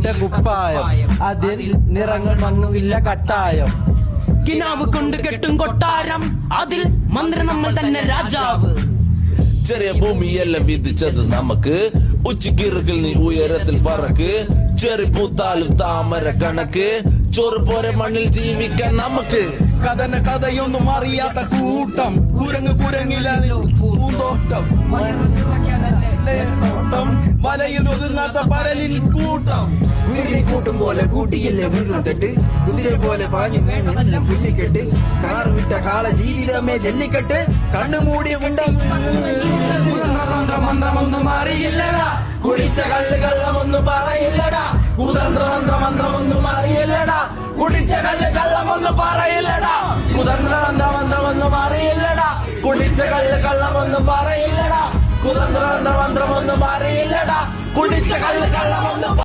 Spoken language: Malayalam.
ഇട്ട കുപ്പായം. അതിൽ നിറങ്ങൾ മങ്ങുകില്ല കട്ടായം. കിനാവ് കൊണ്ട് കെട്ടും കൊട്ടാരം. അതിൽ മന്ത്രി നമ്മൾ തന്നെ രാജാവ്. ചെറിയ ഭൂമിയെല്ലാം വിധിച്ചത് നമുക്ക്. ഉച്ചക്കിറുകിൽ നീ ഉയരത്തിൽ പറക്ക്. ചെറി പൂത്താലും താമര കണക്ക്. ചോറ് പോരെ മണ്ണിൽ ജീവിക്കാൻ നമുക്ക്. കഥന കഥയൊന്നും അറിയാത്ത കൂട്ടം. കുരങ്ങ് കുരങ്ങിലോട്ടം പൂന്തോട്ടം. വലയിൽ ഒതുങ്ങാത്ത പരലിൽ കൂട്ടം. കുരുവി കൂട്ടും പോലെ കൂട്ടിയില്ലേ മുന്നോട്ടിട്ട് കുതിരെ പോലെ പാഞ്ഞു നല്ല പുല്ലിക്കെട്ട്. കാറ് വിട്ട കാള ജീവിതമേ ജല്ലിക്കെട്ട്. കണ്ണുമൂടി മന്ത്രമൊന്നും അറിയില്ലടാ കുടിച്ച കള്ള് കള്ളമൊന്നും പറയില്ലടാ. കുതന്ത്ര മന്ത്രമൊന്നും അറിയില്ലടാ. കുടിച്ച കള്ള് കള്ളമൊന്നും പറയില്ലടാ. കുതന്ത്ര മന്ത്രമൊന്നും അറിയില്ലടാ. കുടിച്ച കള്ള് കള്ളമൊന്നും പറയില്ലടാ. കുതന്ത്ര മന്ത്രമൊന്നും അറിയില്ലടാ. കുടിച്ച കള്ള് കള്ളമൊന്നും